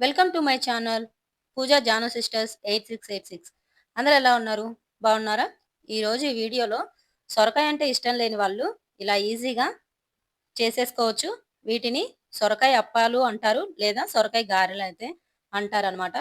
Welcome to my channel Pooja Janu sisters eight six eight six అందరు ఎలా ఉన్నారు? బాగున్నారా? ఈరోజు ఈ వీడియోలో సొరకాయ అంటే ఇష్టం లేని వాళ్ళు ఇలా ఈజీగా చేసేసుకోవచ్చు. వీటిని సొరకాయ అప్పాలు అంటారు లేదా సొరకాయ గారెలు అయితే అంటారు అనమాట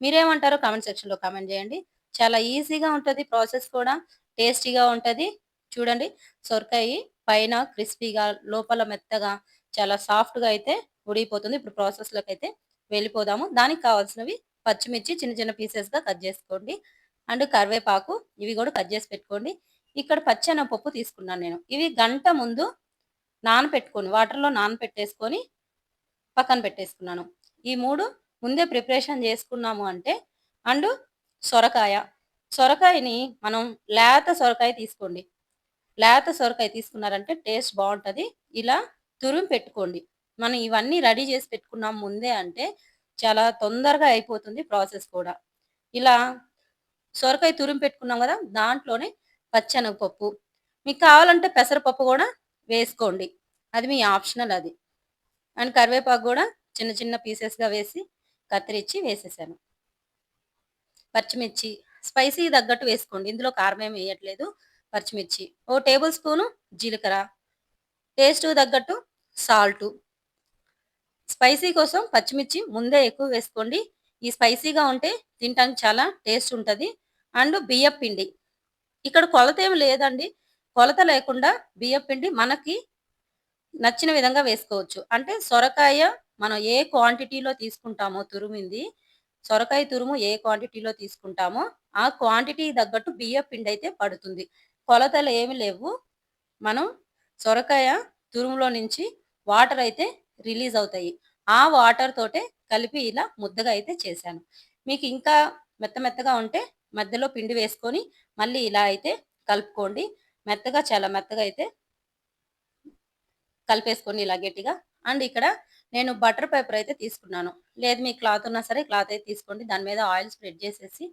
మీరేమంటారో కామెంట్ సెక్షన్లో కామెంట్ చేయండి. చాలా ఈజీగా ఉంటుంది ప్రాసెస్ కూడా టేస్టీగా ఉంటుంది. చూడండి సొరకాయ పైన క్రిస్పీగా లోపల మెత్తగా చాలా సాఫ్ట్గా అయితే ఉడిగిపోతుంది ఇప్పుడు ప్రాసెస్లోకి అయితే వెళ్ళిపోదాము. దానికి కావాల్సినవి పచ్చిమిర్చి చిన్న చిన్న పీసెస్గా కట్ చేసుకోండి. అండ్ కరివేపాకు ఇవి కూడా కట్ చేసి పెట్టుకోండి. ఇక్కడ పచ్చెనపప్పు తీసుకున్నాను నేను. ఇవి గంట ముందు నానపెట్టుకొని వాటర్లో నానపెట్టేసుకొని పక్కన పెట్టేసుకున్నాను. ఈ మూడు ముందే ప్రిపరేషన్ చేసుకున్నాము అంటే అండ్ సొరకాయ. సొరకాయని మనం లేత సొరకాయ తీసుకోండి. లేత సొరకాయ తీసుకున్నారంటే టేస్ట్ బాగుంటుంది. ఇలా తురుము పెట్టుకోండి. మనం ఇవన్నీ రెడీ చేసి పెట్టుకున్నాం ముందే అంటే చాలా తొందరగా అయిపోతుంది ప్రాసెస్ కూడా. ఇలా సొరకాయ తురిమి పెట్టుకున్నాం కదా దాంట్లోనే పచ్చెనగపప్పు. మీకు కావాలంటే పెసరపప్పు కూడా వేసుకోండి. అది మీ ఆప్షనల్ అది. అండ్ కరివేపాకు కూడా చిన్న చిన్న పీసెస్గా వేసి కత్తిరించి వేసేసాను. పచ్చిమిర్చి స్పైసీ తగ్గట్టు వేసుకోండి. ఇందులో కారం ఏమి వేయట్లేదు. పచ్చిమిర్చి. ఓ టేబుల్ స్పూను జీలకర్ర. టేస్ట్ తగ్గట్టు సాల్టు స్పైసీ కోసం పచ్చిమిర్చి ముందే ఎక్కువ వేసుకోండి. ఈ స్పైసీగా ఉంటే తినడానికి చాలా టేస్ట్ ఉంటుంది. అండ్ బియ్యం పిండి. ఇక్కడ కొలత ఏమి లేదండి. కొలత లేకుండా బియ్యం పిండి మనకి నచ్చిన విధంగా వేసుకోవచ్చు. అంటే సొరకాయ మనం ఏ క్వాంటిటీలో తీసుకుంటామో తురుమింది సొరకాయ తురుము ఏ క్వాంటిటీలో తీసుకుంటామో ఆ క్వాంటిటీ తగ్గట్టు బియ్యం పిండి అయితే పడుతుంది. కొలతలు ఏమి లేవు. మనం సొరకాయ తురుములో నుంచి వాటర్ అయితే రిలీజ్ అవుతాయి. ఆ వాటర్ తోటే కలిపి ఇలా ముద్దగా అయితే చేశాను. మీకు ఇంకా మెత్త మెత్తగా ఉంటే మధ్యలో పిండి వేసుకొని మళ్ళీ ఇలా అయితే కలుపుకోండి. మెత్తగా చాలా మెత్తగా అయితే కలిపేసుకోండి ఇలా గట్టిగా. అండ్ ఇక్కడ నేను బటర్ పేపర్ అయితే తీసుకున్నాను. లేదు మీ క్లాత్ ఉన్నా సరే క్లాత్ అయితే తీసుకోండి. దాని మీద ఆయిల్ స్ప్రెడ్ చేసేసి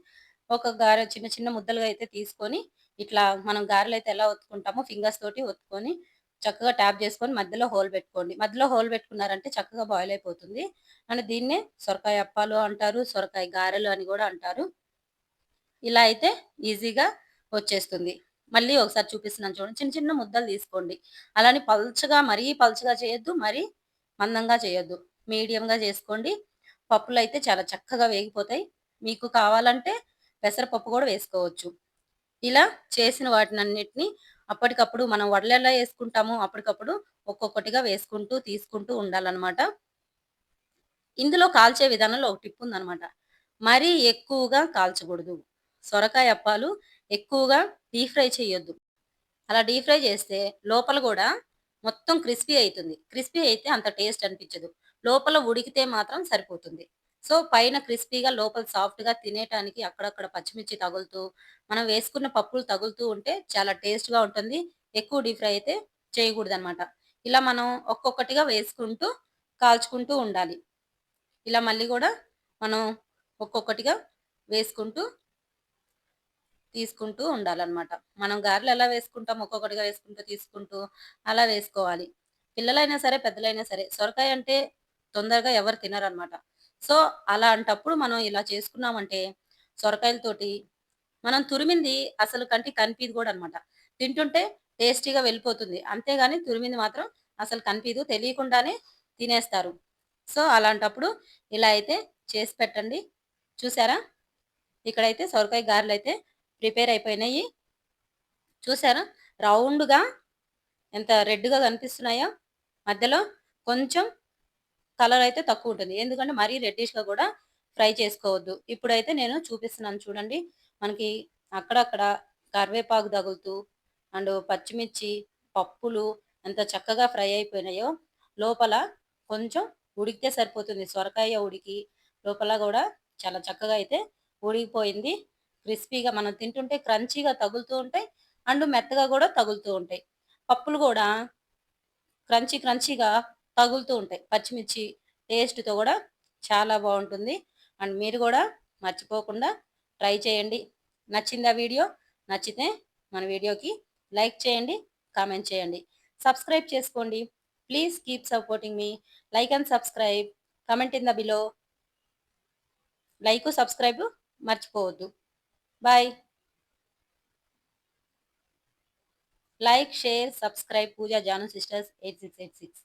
ఒక గారె చిన్న చిన్న ముద్దలుగా అయితే తీసుకొని ఇట్లా మనం గారెలు అయితే ఎలా ఒత్తుకుంటామో ఫింగర్స్ తోటి ఒత్తుకొని చక్కగా ట్యాప్ చేసుకొని మధ్యలో హోల్ పెట్టుకోండి. మధ్యలో హోల్ పెట్టుకున్నారంటే చక్కగా బాయిల్ అయిపోతుంది. అండ్ దీన్నే సొరకాయ అప్పాలు అంటారు సొరకాయ గారెలు అని కూడా అంటారు. ఇలా అయితే ఈజీగా వచ్చేస్తుంది. మళ్ళీ ఒకసారి చూపిస్తున్నాను చూడండి. చిన్న చిన్న ముద్దలు తీసుకోండి. అలానే పల్చగా మరీ పల్చగా చేయొద్దు మరీ మందంగా చేయొద్దు. మీడియంగా చేసుకోండి. పప్పులు అయితే చాలా చక్కగా వేగిపోతాయి. మీకు కావాలంటే పెసరపప్పు కూడా వేసుకోవచ్చు. ఇలా చేసిన వాటిని అన్నిటినీ అప్పటికప్పుడు మనం వడలు ఎలా వేసుకుంటామో అప్పటికప్పుడు ఒక్కొక్కటిగా వేసుకుంటూ తీసుకుంటూ ఉండాలన్నమాట. ఇందులో కాల్చే విధానంలో ఒక టిప్ ఉందన్నమాట. మరీ ఎక్కువగా కాల్చకూడదు. సొరకాయ అప్పాలు ఎక్కువగా డీప్ ఫ్రై చేయొద్దు. అలా డీప్ ఫ్రై చేస్తే లోపల కూడా మొత్తం క్రిస్పీ అవుతుంది. క్రిస్పీ అయితే అంత టేస్ట్ అనిపించదు. లోపల ఉడికితే మాత్రం సరిపోతుంది. సో పైన క్రిస్పీగా లోపల సాఫ్ట్గా తినేటానికి అక్కడక్కడ పచ్చిమిర్చి తగులుతూ మనం వేసుకున్న పప్పులు తగులుతూ ఉంటే చాలా టేస్ట్గా ఉంటుంది. ఎక్కువ డీప్ ఫ్రై అయితే చేయకూడదు అనమాట ఇలా మనం ఒక్కొక్కటిగా వేసుకుంటూ కాల్చుకుంటూ ఉండాలి. ఇలా మళ్ళీ కూడా మనం ఒక్కొక్కటిగా వేసుకుంటూ తీసుకుంటూ ఉండాలన్నమాట. మనం గారెలు ఎలా వేసుకుంటాం ఒక్కొక్కటిగా వేసుకుంటూ తీసుకుంటూ అలా వేసుకోవాలి. పిల్లలైనా సరే పెద్దలైనా సరే సొరకాయ అంటే తొందరగా ఎవరు తినరనమాట సో అలాంటప్పుడు మనం ఇలా చేసుకున్నామంటే సొరకాయలతోటి మనం తురిమింది అసలు కంటి కనిపిది కూడా అనమాట తింటుంటే టేస్టీగా వెళ్ళిపోతుంది. అంతేగాని తురిమింది మాత్రం అసలు కనిపిదు తెలియకుండానే తినేస్తారు. సో అలాంటప్పుడు ఇలా అయితే చేసి పెట్టండి. చూసారా? ఇక్కడైతే సొరకాయ గారెలు అయితే ప్రిపేర్ అయిపోయినాయి. చూసారా? రౌండ్గా ఎంత రెడ్గా కనిపిస్తున్నాయో? మధ్యలో కొంచెం కలర్ అయితే తక్కువ ఉంటుంది. ఎందుకంటే మరీ రెడ్డిష్గా కూడా ఫ్రై చేసుకోవద్దు. ఇప్పుడైతే నేను చూపిస్తున్నాను చూడండి. మనకి అక్కడక్కడ కరివేపాకు తగులుతూ అండ్ పచ్చిమిర్చి పప్పులు ఎంత చక్కగా ఫ్రై అయిపోయినాయో లోపల కొంచెం ఉడికితే సరిపోతుంది. సొరకాయ ఉడికి లోపల కూడా చాలా చక్కగా అయితే ఉడికిపోయింది. క్రిస్పీగా మనం తింటుంటే క్రంచీగా తగులుతూ ఉంటాయి అండ్ మెత్తగా కూడా తగులుతూ ఉంటాయి. పప్పులు కూడా క్రంచీ క్రంచీగా తగులుతూ ఉంటాయి. పచ్చిమిర్చి టేస్ట్తో కూడా చాలా బాగుంటుంది. అండ్ మీరు కూడా మర్చిపోకుండా ట్రై చేయండి. నచ్చిందా వీడియో? నచ్చితే మన వీడియోకి లైక్ చేయండి కామెంట్ చేయండి. సబ్స్క్రైబ్ చేసుకోండి. Please keep supporting me. Like and subscribe. Comment in the below. Like subscribe మర్చిపోవద్దు. Bye. Like share subscribe. Pooja Janu sisters eight six eight six.